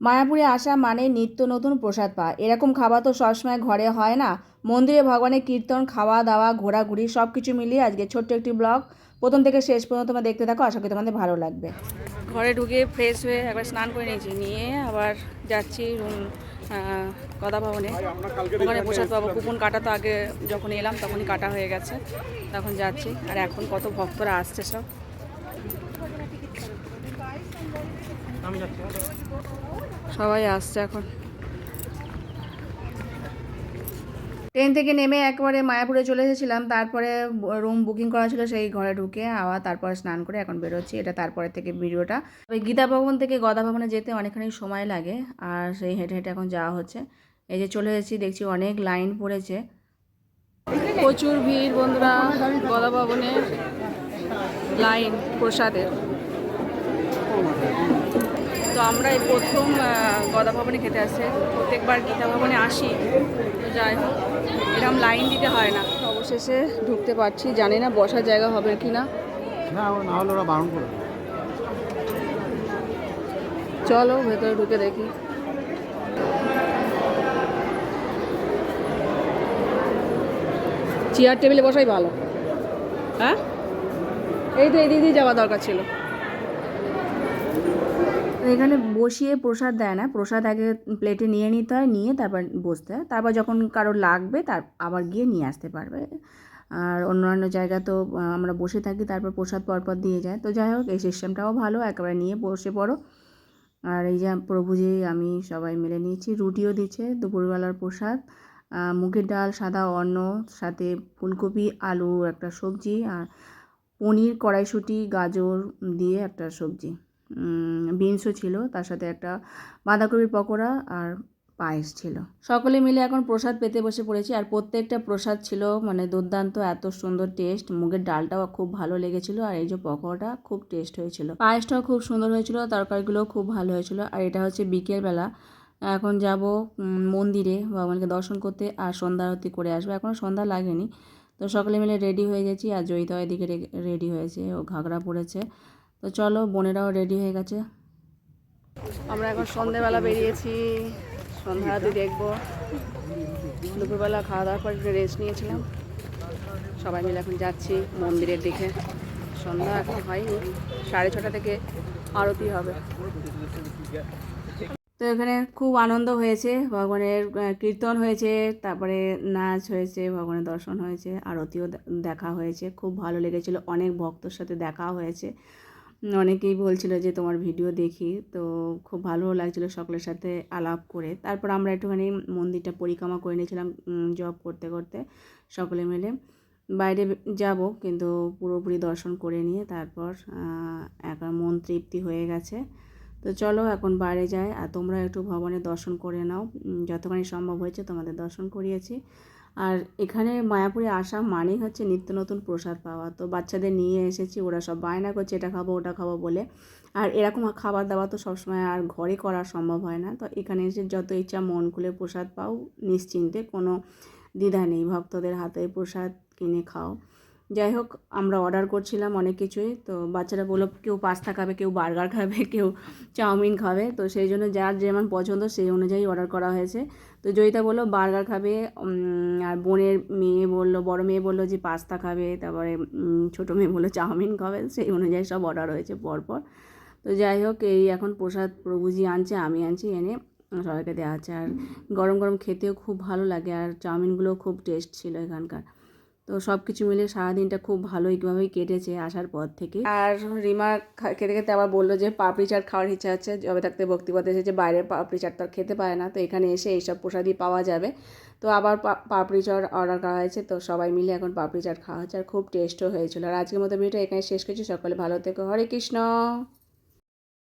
মায়াপুরে আসা মানে নিত্য নতুন প্রসাদ পাওয়া। এরকম খাবার তো সবসময় ঘরে হয় না। মন্দিরে ভগবানের কীর্তন খাওয়া দাওয়া ঘোরাঘুরি সব কিছু মিলিয়ে আজকে ছোট্ট একটি ব্লগ। প্রথম থেকে শেষ পর্যন্ত তোমরা দেখতে থাকো, আশা করি তোমাদের ভালো লাগবে। ঘরে ঢুকে ফ্রেশ হয়ে একবার স্নান করে নিয়েছি। নিয়ে আবার যাচ্ছি রুম গদা ভবনে ওখানে প্রসাদ পাবো। কুপন কাটা তো আগে যখন এলাম তখনই কাটা হয়ে গেছে। তখন যাচ্ছি। আর এখন কত ভক্তরা আসছে সব। সবাই আসছে এখন। ট্রেন থেকে নেমে একবারে মায়াপুরে চলে এসেছিলাম। তারপরে রুম বুকিং করা ছিল, সেই ঘরে ঢুকে আবার তারপরে স্নান করে এখন বেরোচ্ছি। এটা তারপরে থেকে ভিডিওটা। ওই গীতা ভবন থেকে গদা ভবনে যেতে অনেকখানি সময় লাগে, আর সেই হেঁটে হেঁটে এখন যাওয়া হচ্ছে। এই যে চলে এসেছি, দেখছি অনেক লাইন পড়েছে। প্রচুর ভিড় বন্ধুরা গদা ভবনের লাইন, প্রসাদের। তো আমরা এই প্রথম গদা ভবনে খেতে আসছে প্রত্যেকবার গীতা ভবনে আসি তো যাই হোক এরকম লাইন দিতে হয় না। অবশেষে ঢুকতে পারছি জানি না বসার জায়গা হবে কি না চলো ভেতরে ঢুকে দেখি। চেয়ার টেবিলে বসাই ভালো। হ্যাঁ? এই তো এই দিক দিয়ে যাওয়া দরকার ছিল। এখানে বসিয়ে প্রসাদ দেয় না। প্রসাদ আগে প্লেটে নিয়ে নিতে হয়, নিয়ে তারপর বসতে হয়। তারপর যখন কারও লাগবে, তার আবার গিয়ে নিয়ে আসতে পারবে। আর অন্যান্য জায়গা তো আমরা বসে থাকি, তারপর প্রসাদ পরপর দিয়ে যায়। তো যাই হোক, এই সিস্টেমটাও ভালো, একেবারে নিয়ে বসে পড়ো। আর এই যে প্রভুজি আমি সবাই মিলে নিয়েছি। রুটিও দিচ্ছে, দুপুরবেলার প্রসাদ। মুগের ডাল, সাদা অন্ন, সাথে ফুলকপি, আলু, একটা সবজি, আর পনির, কড়াইশুঁটি, গাজর দিয়ে একটা সবজি। বিনসও ছিল, তার সাথে একটা বাঁধাকপির পকোড়া আর পায়েস ছিল। সকলে মিলে এখন প্রসাদ পেতে বসে পড়েছি আর প্রত্যেকটা প্রসাদ ছিল মানে দুর্দান্ত, এত সুন্দর টেস্ট মুগের ডালটাও খুব ভালো লেগেছিল আর এই যে পকোড়াটা খুব টেস্ট হয়েছিল। পায়েসটাও খুব সুন্দর হয়েছিল, তরকারিগুলোও খুব ভালো হয়েছিল আর এটা হচ্ছে বিকেলবেলা এখন যাব মন্দিরে, ভগবানকে দর্শন করতে আর সন্ধ্যা আরতি করে আসব। এখনও সন্ধ্যা লাগেনি। তো সকলে মিলে রেডি হয়ে গেছি আর জয়িতা এদিকে রেডি হয়েছে, ও ঘাগরা পরেছে। তো চলো বোনেরাও রেডি হয়ে গেছে। আমরা এখন সন্ধেবেলা বেরিয়েছি। সন্ধ্যা আরতি দেখব। দুপুরবেলা খাওয়া দাওয়ার পর একটু রেস্ট নিয়েছিলাম। সবাই মিলে এখন যাচ্ছি মন্দিরের দিকে। সন্ধ্যা এখন হয়নি। সাড়ে ছটা থেকে আরতি হবে। তো এখানে খুব আনন্দ হয়েছে। ভগবানের কীর্তন হয়েছে তারপরে নাচ হয়েছে ভগবানের দর্শন হয়েছে আরতিও দেখা হয়েছে। খুব ভালো লেগেছিল। অনেক ভক্তর সাথে দেখা হয়েছে। অনেকেই বলছিল যে তোমার ভিডিও দেখি, তো খুব ভালো লাগছিল সকলের সাথে আলাপ করে। তারপর আমরা একটুখানি মন্দিরটা পরিক্রমা করে নিয়েছিলাম জব করতে করতে সকলে মিলে। বাইরে যাব, কিন্তু পুরোপুরি দর্শন করে নিয়ে তারপর এখন মন তৃপ্তি হয়ে গেছে। তো চলো এখন বাইরে যাই, আর তোমরা একটু ভবনের দর্শন করে নাও। যতখানি সম্ভব হয়েছে তোমাদের দর্শন করিয়েছি। আর এখানে মায়াপুরে আসা মানেই হচ্ছে নিত্য নতুন প্রসাদ পাওয়া। তো বাচ্চাদের নিয়ে এসেছি, ওরা সব বায়না করছে, এটা খাব, ওটা খাব বলে। আর এরকম খাবার দাবার তো সবসময় আর ঘরে করা সম্ভব হয় না। তো এখানে এসে যত ইচ্ছা মন খুলে প্রসাদ পাও, নিশ্চিন্তে, কোনো দ্বিধা নেই। ভক্তদের হাতে প্রসাদ কিনে খাও। যাই হোক, আমরা অর্ডার করছিলাম অনেক কিছুই। তো বাচ্চারা বলল, কেউ পাস্তা খাবে, কেউ বার্গার খাবে, কেউ চাউমিন খাবে। তো সেই জন্য যার যেমন পছন্দ, সেই অনুযায়ী অর্ডার করা হয়েছে। তো জয়িতা বলল বার্গার খাবে। আর বোনের মেয়ে বলল, বড় মেয়ে বলল যে পাস্তা খাবে। তারপরে ছোটো মেয়ে বলল চাউমিন খাবে। সেই অনুযায়ী সব অর্ডার হয়েছে পরপর। তো যাই হোক, এই এখন প্রসাদ প্রভুজি আনছে, আমি আনছি এনে। সবাইকে দেওয়া হচ্ছে। আর গরম গরম খেতেও খুব ভালো লাগে। আর চাউমিনগুলো খুব টেস্ট ছিল এখানকার। তো সব কিছু মিলে সারাদিনটা খুব ভালো ভালোইভাবেই কেটেছে আসার পর থেকে। আর রিমা খেতে খেতে আবার বলল যে পাপড়ি চাট খাওয়ার ইচ্ছা আছে, যবে থাকতে ভক্তিপথ এসেছে বাইরে পাপড়ি চাট তো আর খেতে পারে না, তো এখানে এসে এইসব প্রসাদই পাওয়া যাবে। তো আবার পাপড়ি চাট অর্ডার করা হয়েছে, তো সবাই মিলে এখন পাপড়ি চাট খাওয়া হচ্ছে আর খুব টেস্টও হয়েছিল। আর আজকের মতো ভিডিওটা এখানে শেষ করছি, সকলে ভালো থেকো, হরে কৃষ্ণ।